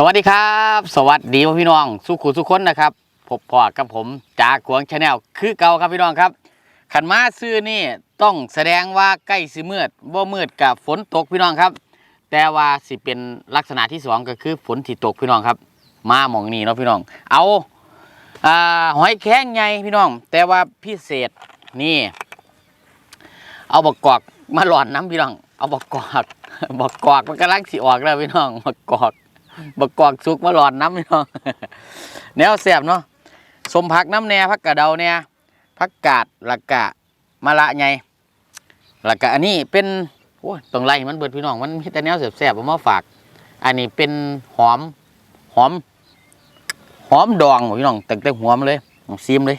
สวัสดีครับ สวัสดีพี่น้องสุขุสุขคนนะครับพบพอกับผมจากขวงชาแนลคือเก่าครับพี่น้องครับขันมาซื้อนี่ต้องแสดงว่าใกล้สิมืดบ่มืดกับฝนตกพี่น้องครับ แต่ว่าสิเป็นลักษณะที่สองก็คือฝนที่ตกพี่น้องครับ มาหมองนี่เนาะพี่น้อง เอาอ่าหอยแข้งไงพี่น้อง แต่ว่าพิเศษนี่ เอาบกกอกมาหลอนน้ำพี่น้อง เอาบกกอกบกกอกมันกำลังสิออกแล้วพี่น้องบกกอก บกกอกสุกมาหลอนน้ำพี่น้องแนวแสบเนาะสมผักน้ำแน่ผักกะเดาเนี่ยผักกาดหละกกะมะละไงหละกกะอันนี้เป็นโอ้ต้องไล่มันเบิดพี่น้องมันมีแต่แนวแสบๆเอามาฝาก อันนี้เป็นหอมหอม หอมดองพี่น้องแต่งแต่หัวมันเลยซีมเลย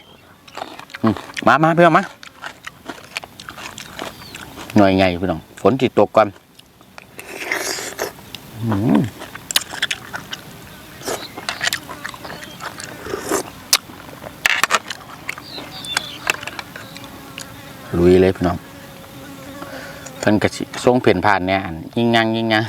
มามาเพื่อนมาหน่อยไงพี่น้องฝนจิตตกก่อน ลุยเลยพี่น้องเพิ่นกระสิทรงเพ่นผ่านเนี่ยยิ่งยังยิ่งยัง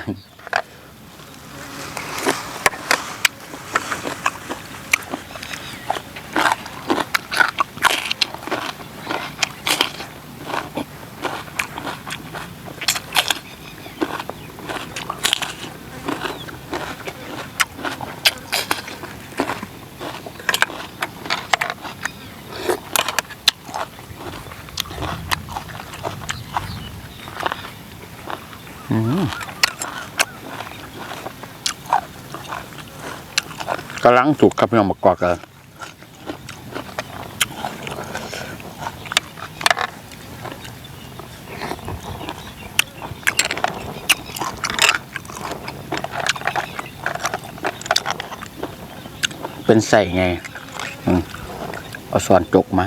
กำลังสุกครับพี่น้องมากอกเลยเป็นใส่ไงอืมเอาส่วนจกมา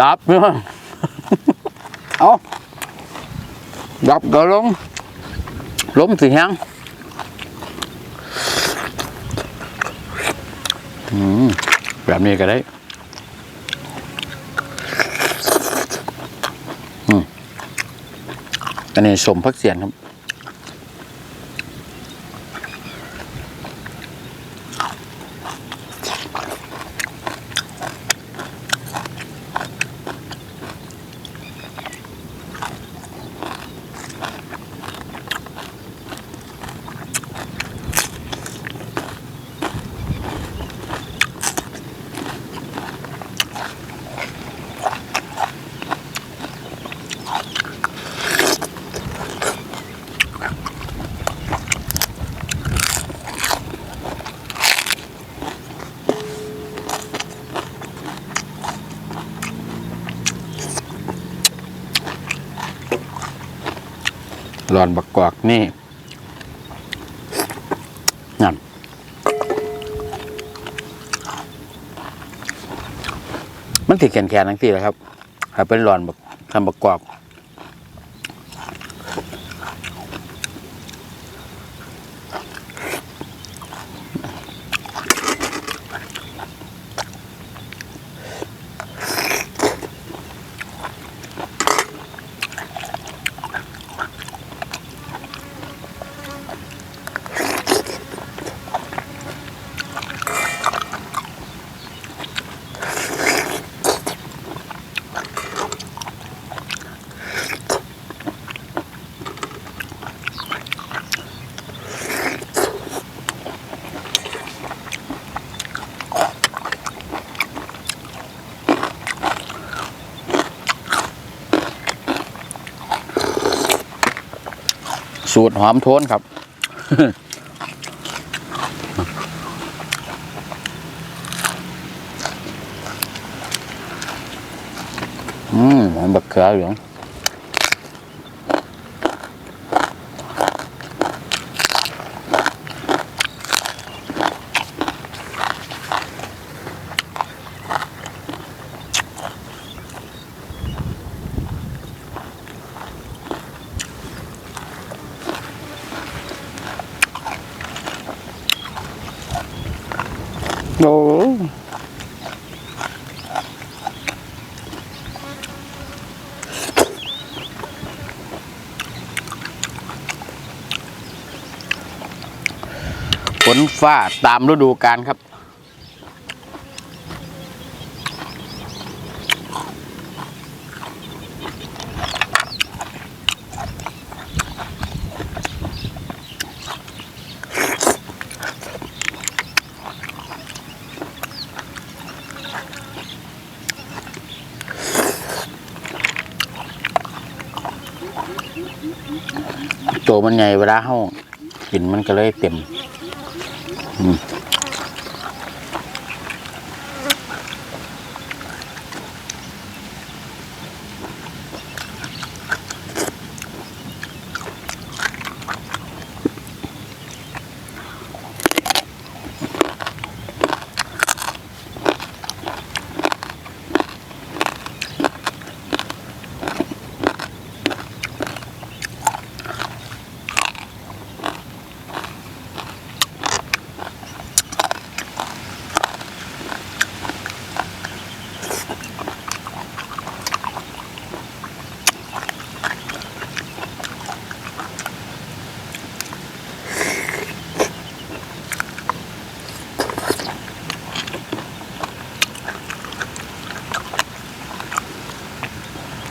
ดับเนี่ยเอาดับก็ลงล้มสิแฮงอืมแบบนี้ก็ได้อืมอันนี้สมพักเสียนครับ หลอนบักกอกนี่นั่นมันติดแขนแขนทั้งที่แหละครับถ้าเป็นหลอนบักทำบักกอก สูตรหอมโทนครับ อืมหอมบักเขือเหลือง โอ้ ฝนฟ้าตามฤดูกาลครับ ตัวมันใหญ่เวลาเฮากินมันก็เลยเต็ม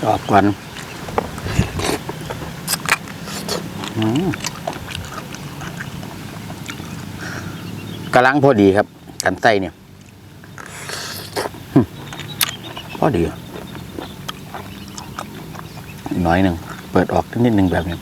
ออกก่อนกำลังพอดีครับ กันไส้เนี่ย พอดีน้อยหนึ่ง เปิดออกนิดหนึ่งแบบนี้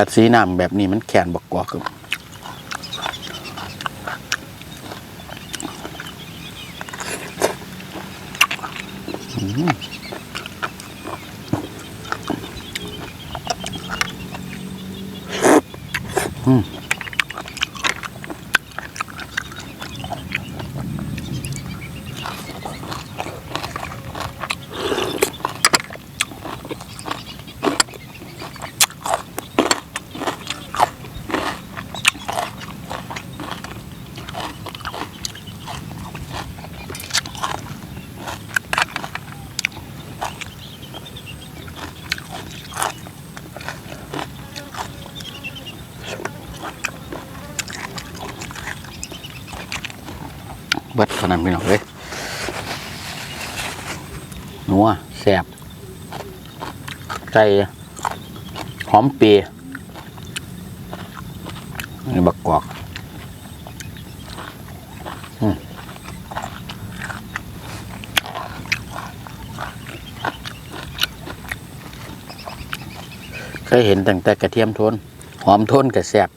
ขัดสีน้ำแบบนี้มันแขนบกกว่าครับ เบิดเท่านั้นพี่น้องเลยนัวแซ่บใจหอมเปียนี่บักกอกเคยเห็นตั้งแต่กระเทียมทนหอมทนกับแซ่บ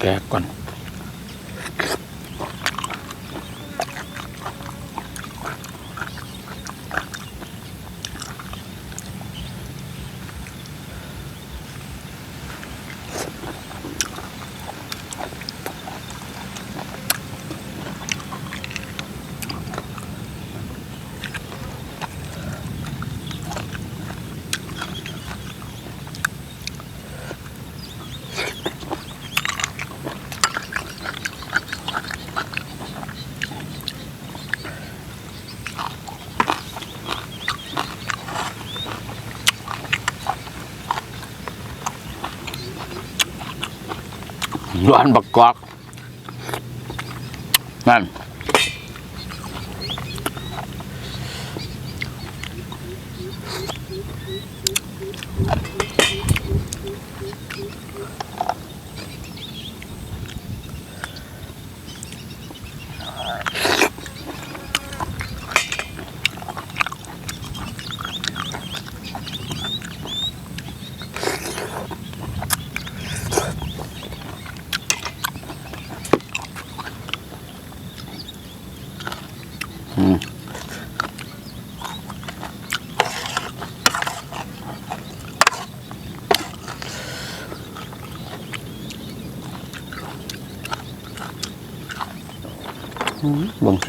แกะก่อน ร้อนบักกอกนั่น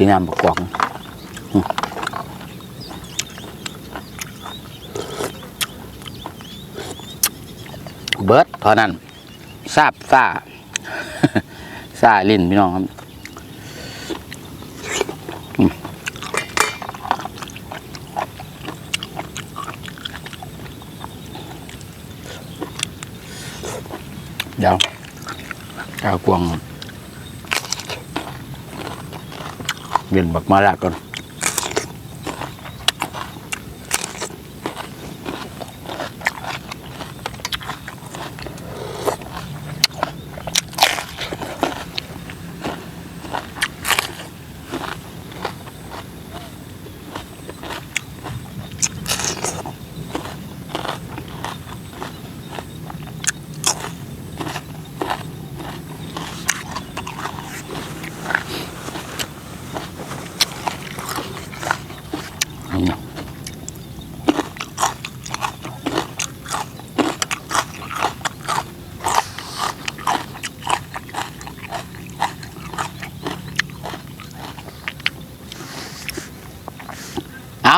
เบิ่งสีน้ำบักกอกอืมเบิร์ดเท่านั้นซาบซ่าซ่าลิ้นพี่น้องครับเดี๋ยวเอากวาง เวียนบักมาละก่อน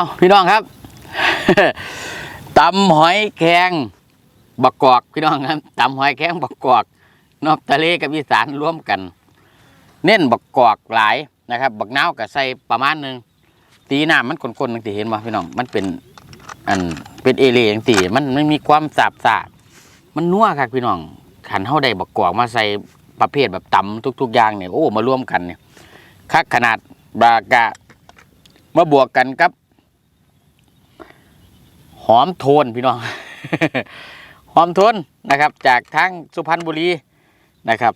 เอาพี่น้องครับตำหอยแครงบักกอกพี่น้องครับตำหอยแครงบักกอก นอกทะเลกับอีสานร่วมกัน เน้นบักกอกหลายนะครับ บักนาวกับใส่ประมาณหนึงตีน้ำมันคนๆอย่างที่เห็นว่าพี่น้องมันเป็นอันเป็นเอเลียอย่างตีมันไม่มีความสาบสาบมันนัวครับพี่น้องขันเท่าใดบักกอกมาใส่ประเภทแบบตำทุก ๆ อย่างเนี่ยโอ้มาร่วมกันเนี่ยคักขนาดบากะมาบวกกันกับ หอมโทนพี่น้อง หอมโทนนะครับ จากทางสุพรรณบุรีนะครับ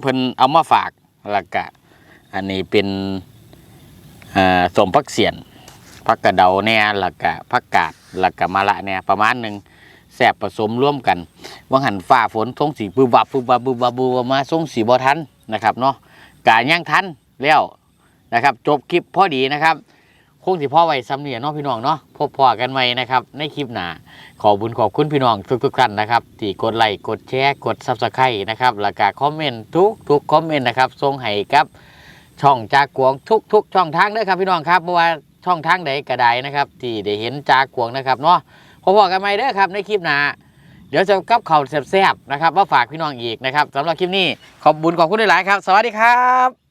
เพิ่นเอามาฝากแล้วก็อันนี้เป็นสมพักเสียนพักกระเดาแน่แล้วก็พักกาดแล้วก็มะละแน่ประมาณหนึ่งแสบผสมร่วมกันว่างหันฟ้าฝนทรงสีบืบวับบืบวับบืบวับบืบวับมาทรงสีบ่ทันนะครับเนาะกาย่างทันแล้วนะครับ จบคลิปพอดีนะครับ คงสิพ่อไว้ซ้ำเนี่ยเนาะพี่น้องเนาะพบพอกันไว้นะครับ ในคลิปหน้าขอบุญขอบคุณพี่น้องทุกๆท่านนะครับที่กดไลค์กดแชร์กดซับสไครต์นะครับแล้วก็คอมเมนต์ทุกทุกคอมเมนต์นะครับส่งให้กับช่องจากกวงทุกทุกช่องทางเด้อครับ พี่น้องครับเพราะว่าช่องทางใดก็ได้นะครับ ที่ได้เห็นจากกวงนะครับเนาะพบพอกันใหม่เด้อครับ ในคลิปหน้าเดี๋ยวจะกับเข่าแซ่บๆนะครับมาฝากพี่น้องอีกนะครับสำหรับคลิปนี้ขอบบุญขอบคุณหลายๆครับ สวัสดีครับ